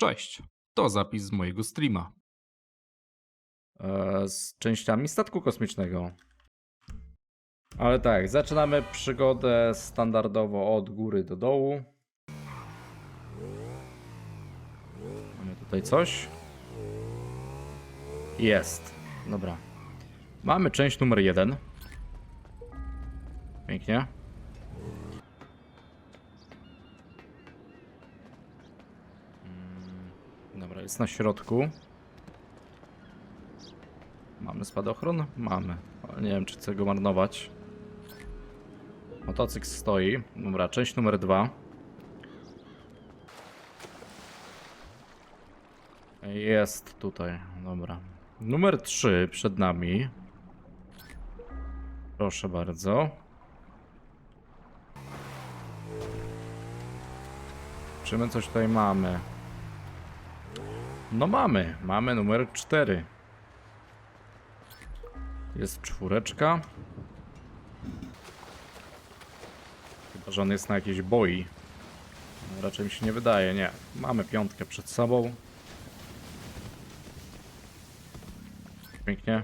Cześć, to zapis z mojego streama. e, z częściami statku kosmicznego. Ale tak, zaczynamy przygodę standardowo od góry do dołu. Mamy tutaj coś. Jest. Dobra. Mamy część numer jeden. Pięknie. Mm, Dobra, jest na środku. Mamy spadochron? Mamy. Ale nie wiem, czy chcę go marnować. Motocykl stoi. Dobra, część numer dwa. Jest tutaj, dobra. Numer 3 przed nami. Proszę bardzo. Czy my coś tutaj mamy? No mamy, mamy numer 4. Jest czwóreczka. Chyba, że on jest na jakiejś boi. No, raczej mi się nie wydaje, nie. Mamy piątkę przed sobą. Pięknie.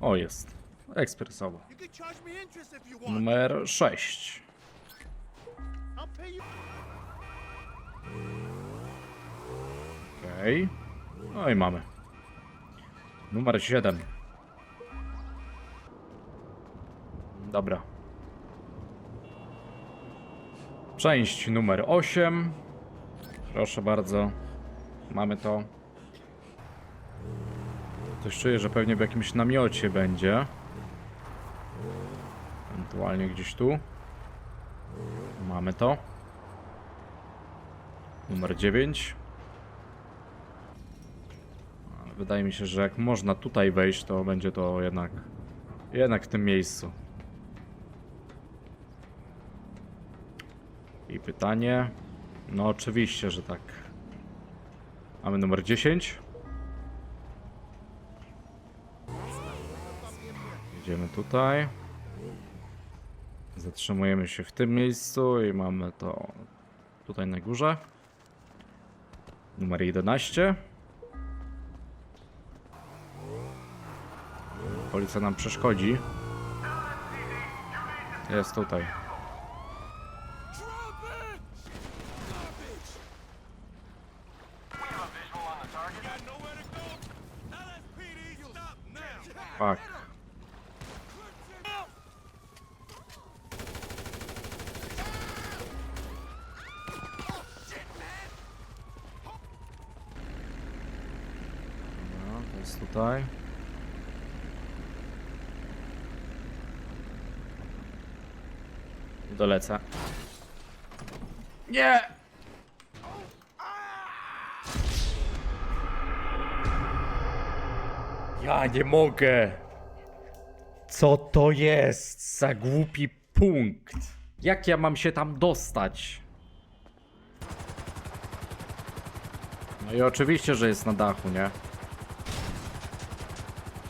O, jest. Ekspresowo. Numer 6. Okej. No i mamy. Numer 7. Dobra. Część numer 8. Proszę bardzo. Mamy to. Coś czuję, że pewnie w jakimś namiocie będzie. Ewentualnie gdzieś tu. Mamy to. Numer 9. Ale Wydaje mi się, że jak można tutaj wejść, to będzie to jednak jednak w tym miejscu. I pytanie. No oczywiście, że tak. Mamy numer 10. Jedziemy tutaj. Zatrzymujemy się w tym miejscu i mamy to tutaj na górze. Numer 11. Policja nam przeszkodzi. Jest tutaj. Got nowhere to go? LSPD, stop now. Fuck. No, to jest tutaj. Dolecę. Nie! Ja nie mogę! Co to jest za głupi punkt? Jak ja mam się tam dostać? No i oczywiście, że jest na dachu, nie?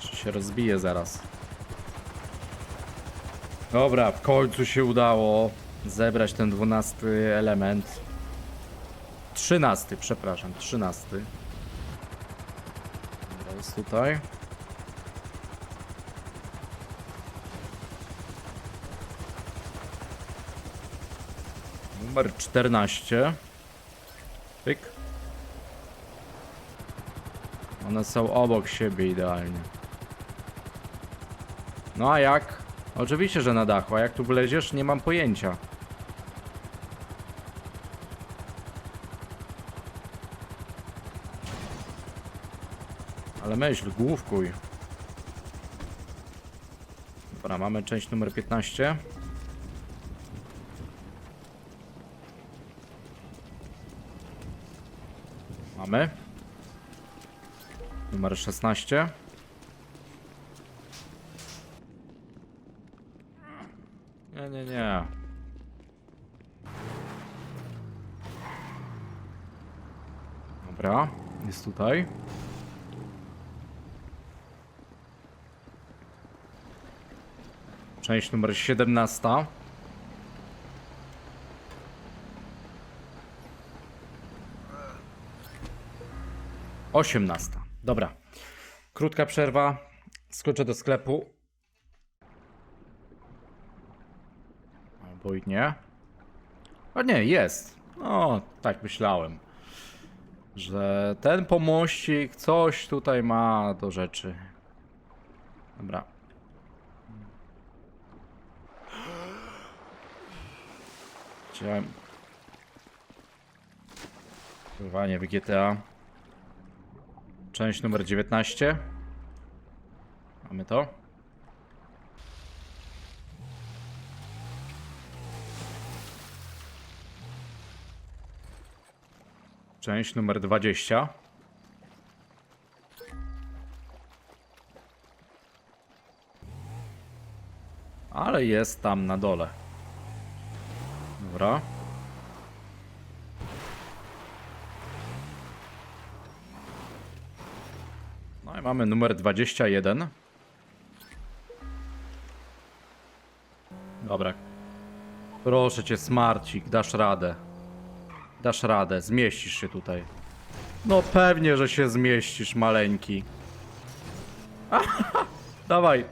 Czy się rozbije zaraz. Dobra, w końcu się udało zebrać ten dwunasty element. Trzynasty, przepraszam, trzynasty. Jest tutaj. Numer 14. Pyk. One są obok siebie idealnie. No a jak? Oczywiście, że na dachu, a jak tu wleziesz, nie mam pojęcia. Ale myśl, główkuj. Dobra, mamy część numer 15. Mamy. Numer 16. nie, nie. Dobra, jest tutaj. Część numer 17. Osiemnasta. Dobra. Krótka przerwa. Skoczę do sklepu. Albo i nie. O nie, jest. No, tak myślałem. Że ten pomościk coś tutaj ma do rzeczy. Dobra. Chciałem. Pływanie w GTA. Część numer 19. Mamy to. Część numer 20. Ale jest tam na dole. Dobra. No i mamy numer 21. Dobra. Proszę cię, Smarcik, dasz radę. Dasz radę, zmieścisz się tutaj. No pewnie, że się zmieścisz, maleńki. Dawaj.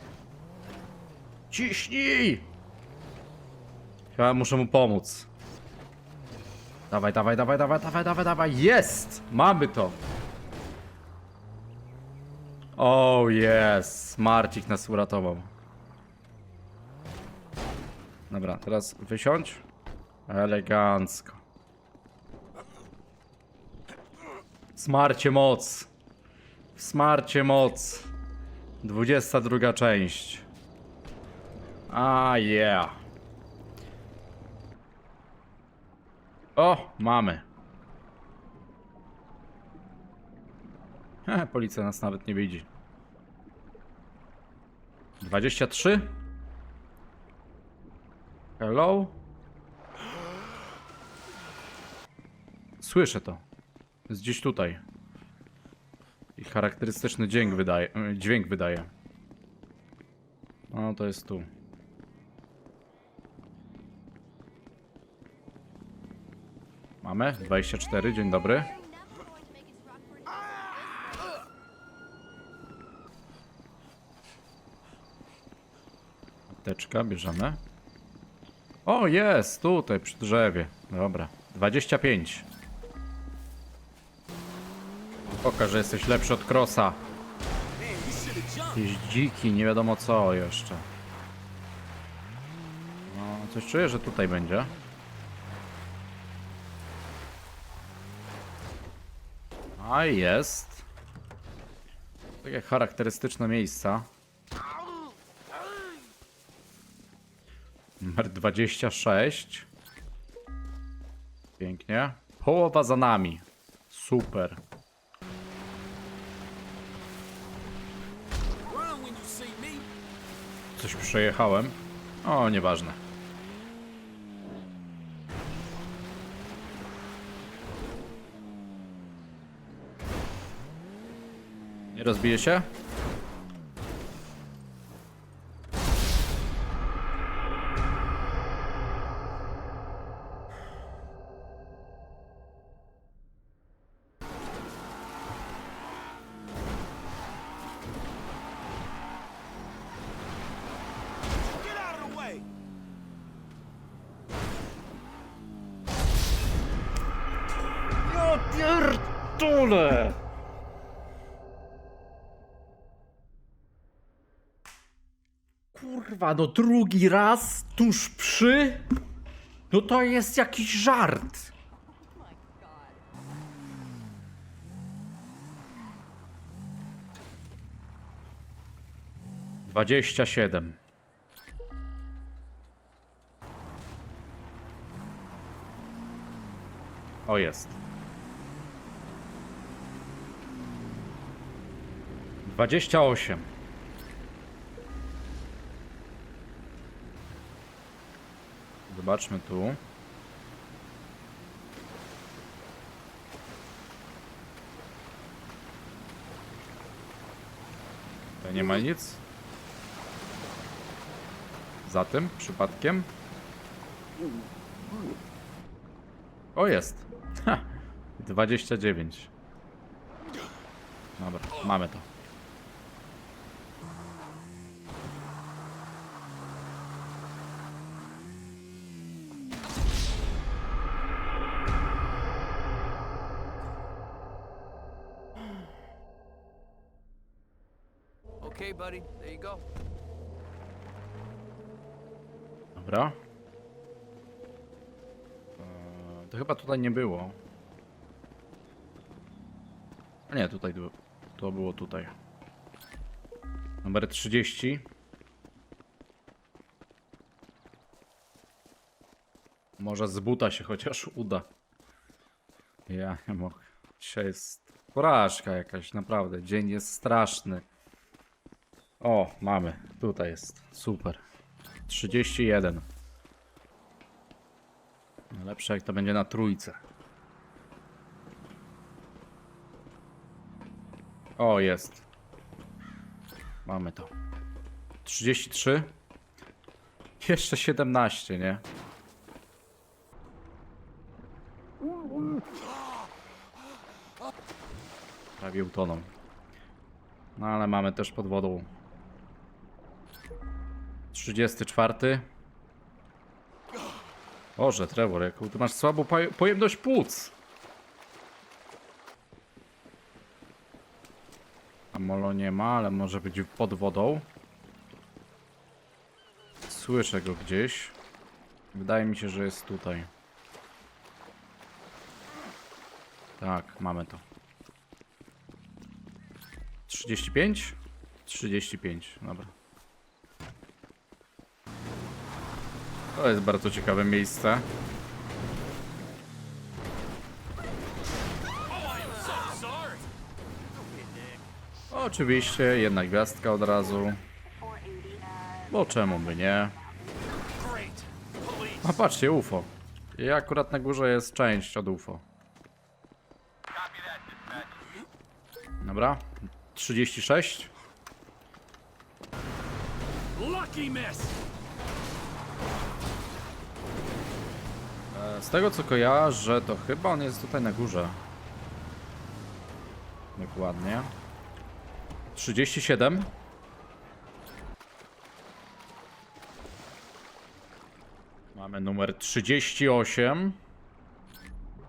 Ciśnij! Ja muszę mu pomóc. Dawaj, dawaj, dawaj, dawaj, dawaj, dawaj, dawaj. Jest! Mamy to. O, oh, jest. Marcik nas uratował. Dobra, teraz wysiądź. Elegancko. Smarcie moc. Smarcie moc. 22 część. A yeah. O, mamy. He, policja nas nawet nie widzi. 23? Hello? Słyszę to. Jest gdzieś tutaj. I charakterystyczny dźwięk wydaje. e, Dźwięk wydaje. No to jest tu. Mamy? 24, dzień dobry. Apteczka, bierzemy. O, jest, tutaj, przy drzewie. Dobra, 25. Pokaż, że jesteś lepszy od Krosa. Jakiś dziki, nie wiadomo co jeszcze. No, coś czuję, że tutaj będzie. A jest. Takie charakterystyczne miejsca. Numer 26. Pięknie. Połowa za nami. Super. Coś przejechałem. O, nieważne. Nie rozbije się? Ja! Kurwa, no drugi raz tuż przy? No to jest jakiś żart. Dwadzieścia siedem. O jest. 28. Zobaczmy tu. Tutaj nie ma nic. Za tym przypadkiem. O jest. Ha, 29. Dobra, mamy to. Okay, buddy. There you go. Dobra. Eee, To chyba tutaj nie było. A nie, tutaj. To było tutaj. Numer 30. Może z buta się chociaż uda. Ja nie mogę. Dzisiaj jest porażka jakaś, naprawdę. Dzień jest straszny. O, mamy. Tutaj jest. Super. 31. Lepsze jak to będzie na trójce. O, jest. Mamy to. 33. Jeszcze 17, nie? Prawie utoną. No ale mamy też pod wodą. 34. Boże, Trevor, jaką ty masz słabą poj- pojemność płuc. A molo nie ma, ale może być pod wodą. Słyszę go gdzieś. Wydaje mi się, że jest tutaj. Tak, mamy to. 35? 35, dobra. To jest bardzo ciekawe miejsce. Oczywiście, jedna gwiazdka od razu. Bo czemu by nie? A patrzcie, UFO. I akurat na górze jest część od UFO. Dobra. 36. Lucky. Z tego co kojarzę, to chyba on jest tutaj na górze. Dokładnie. 37. Mamy numer 38.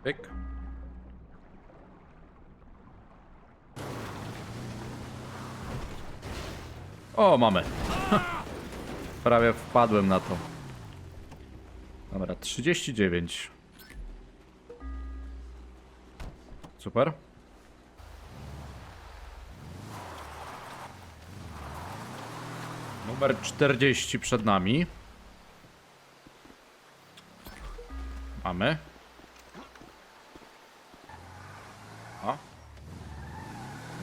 Pyk. O, mamy. Prawie wpadłem na to. Dobra, 39. Super. Numer 40 przed nami. Mamy. O.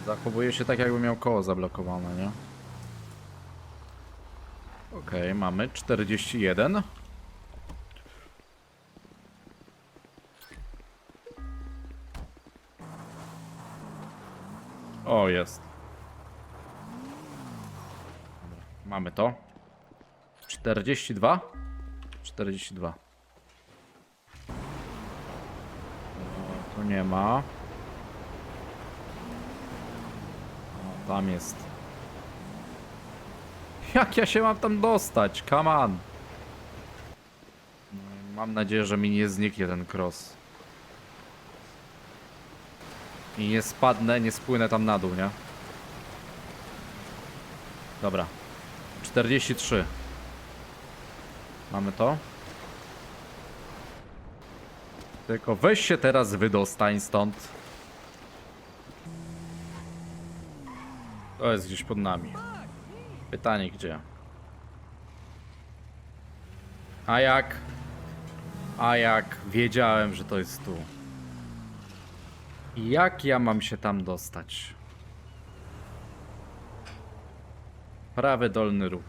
Zachowuje się tak, jakby miał koło zablokowane, nie? Okej, mamy 41. O, jest. Mamy to. 42? 42. O, tu nie ma. O, tam jest. Jak ja się mam tam dostać? Come on. No, Mam nadzieję, że mi nie zniknie ten cross. I nie spadnę, nie spłynę tam na dół, nie? Dobra. 43. Mamy to. Tylko weź się teraz wydostań stąd. To jest gdzieś pod nami. Pytanie gdzie? A jak? A jak? Wiedziałem, że to jest tu. Jak ja mam się tam dostać? Prawy dolny róg.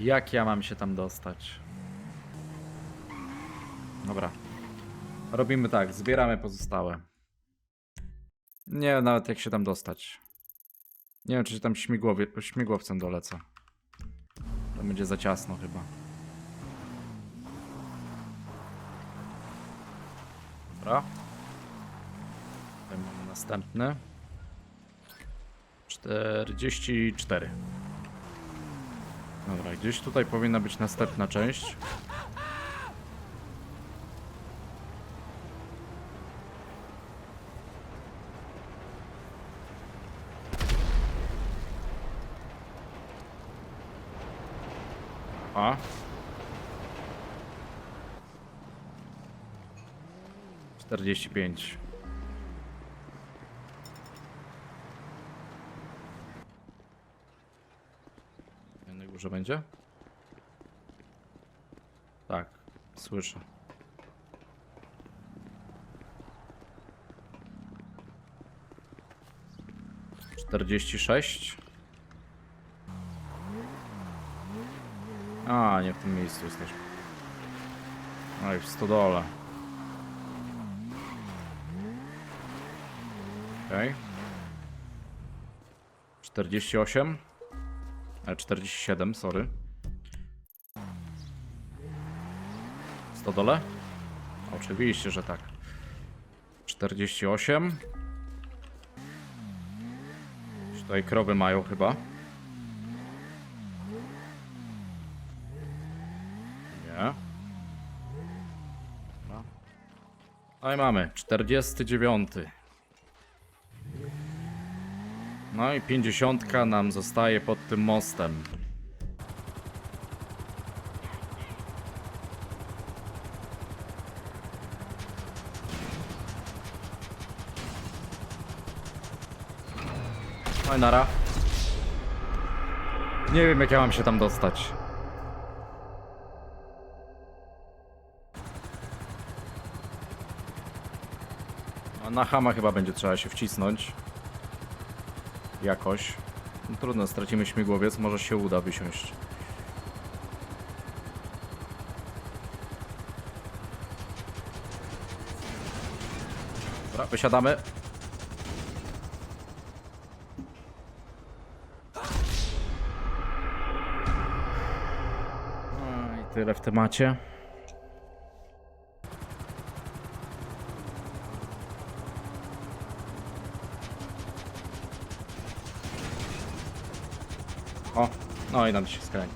Jak ja mam się tam dostać? Dobra. Robimy tak, zbieramy pozostałe. Nie wiem nawet jak się tam dostać. Nie wiem czy się tam śmigłowcem dolecę. To będzie za ciasno chyba. Dobra. Następny. 44. Dobra, gdzieś tutaj powinna być następna część. A. Czterdzieści pięć. Górze będzie? Tak, słyszę. Czterdzieści sześć. A, nie w tym miejscu jesteśmy. Oj, w stodole. Okej. 48. E, 47, sorry. Stodole? Oczywiście, że tak. 48. Gdzieś Tutaj krowy mają chyba. Nie. No i mamy 49. No i 50 nam zostaje pod tym mostem. No i nara. Nie wiem jak ja mam się tam dostać. A Na hama chyba będzie trzeba się wcisnąć. Jakoś. No, trudno, stracimy śmigłowiec, może się uda wysiąść. Dobra, wysiadamy. No i tyle w temacie. No i nam się skręci.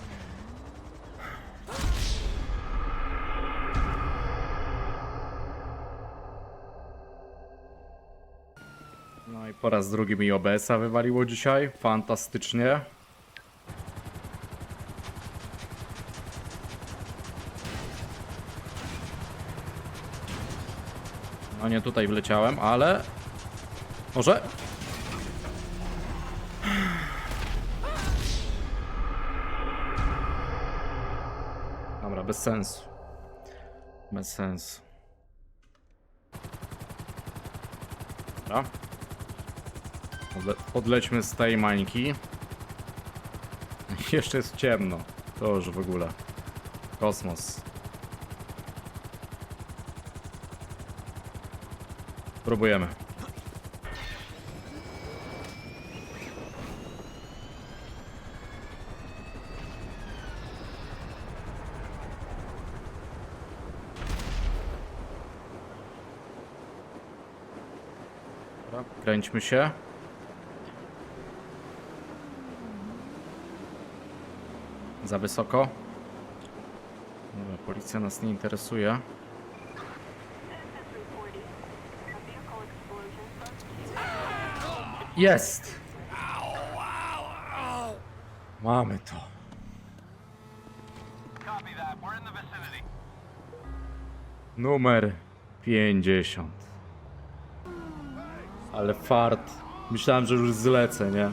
No i po raz drugi mi OBS-a wywaliło dzisiaj. Fantastycznie. No nie tutaj wleciałem, ale... Może? Bez sensu. Bez sensu. Dobra. Odle odlećmy z tej mańki. Jeszcze jest ciemno. To już w ogóle. Kosmos. Próbujemy. Dobra, kręćmy się. Za wysoko. Dobra, policja nas nie interesuje. Jest! Mamy to. Numer 50. Ale fart. Myślałem, że już zlecę, nie?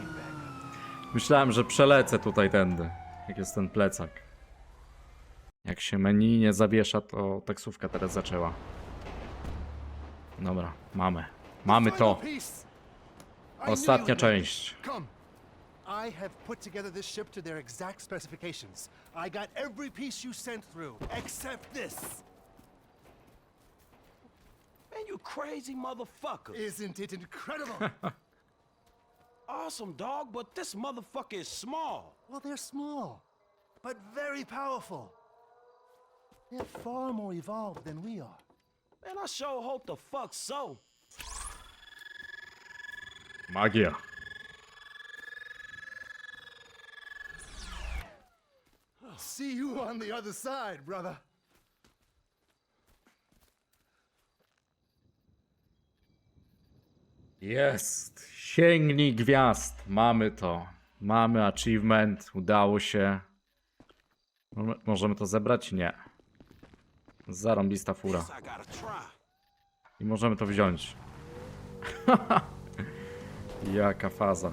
Myślałem, że przelecę tutaj tędy. Jak jest ten plecak. Jak się menu nie zawiesza, to taksówka teraz zaczęła. Dobra, mamy. Mamy to. Ostatnia część. I have put together this ship to their exact specifications. I got every piece you sent through, except this. Man, you crazy motherfucker. Isn't it incredible? awesome, dog, but this motherfucker is small. Well, they're small, but very powerful. They're far more evolved than we are. Man, I sure hope the fuck so. Magia. See you on the other side, brother. Jest! Sięgnij gwiazd! Mamy to. Mamy achievement. Udało się. Mo- Możemy to zebrać? Nie. Zarąbista fura. I możemy to wziąć. Jaka faza.